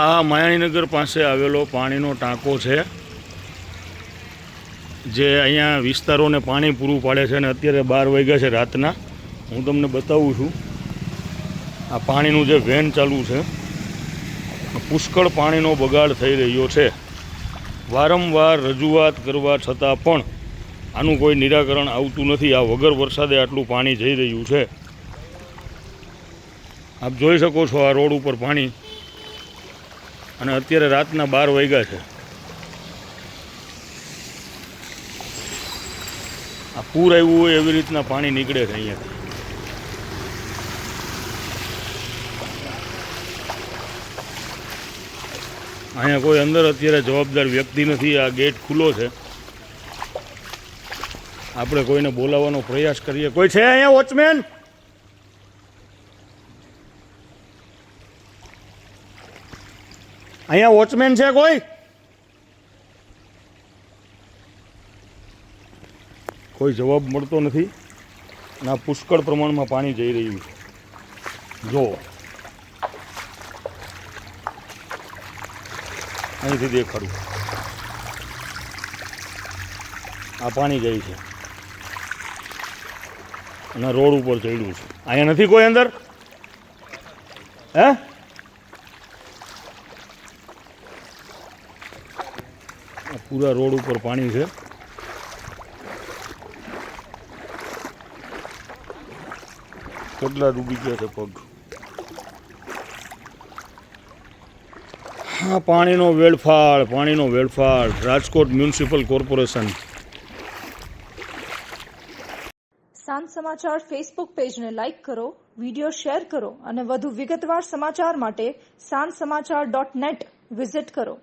આ માયાણીનગર પાસે આવેલો પાણીનો ટાંકો છે, જે અહીંયા વિસ્તારોને પાણી પૂરું પાડે છે અને અત્યારે બાર વાગ્યા છે રાતના. હું તમને બતાવું છું, આ પાણીનું જે વેન ચાલુ છે, પુષ્કળ પાણીનો બગાડ થઈ રહ્યો છે. વારંવાર રજૂઆત કરવા છતાં પણ આનું કોઈ નિરાકરણ આવતું નથી. આ વગર વરસાદે આટલું પાણી જઈ રહ્યું છે. આપ જોઈ શકો છો આ રોડ ઉપર પાણી અને અત્યારે રાતના બાર વાગ્યા છે. આ પૂર આવ્યું હોય એવી રીતના પાણી નીકળે છે અહીંયાથી અહીંયા કોઈ અંદર અત્યારે જવાબદાર વ્યક્તિ નથી. આ ગેટ ખુલ્લો છે. આપણે કોઈને બોલાવવાનો પ્રયાસ કરીએ. કોઈ છે અહીંયા વોચમેન? અહીંયા વોચમેન છે કોઈ? કોઈ જવાબ મળતો નથી. અને આ પુષ્કળ પ્રમાણમાં પાણી જઈ રહ્યું છે. જો અહીંથી દેખાડું. આ પાણી જાય છે. અને રોડ ઉપર ચડ્યું છે. અહીંયા નથી કોઈ અંદર? હે? પૂરા રોડ ઉપર પાણી છે. કેટલા ડૂબી ગયા છે પગ? હા પાણીનો વેડફાળ પાણીનો વેડફાળ રાજકોટ મ્યુનિસિપલ કોર્પોરેશન. સાંજ સમાચાર ફેસબુક પેજને લાઇક કરો વિડિયો શેર કરો અને વધુ વિગતવાર સમાચાર માટે સાંજ સમાચાર ડોટ નેટ વિઝિટ કરો.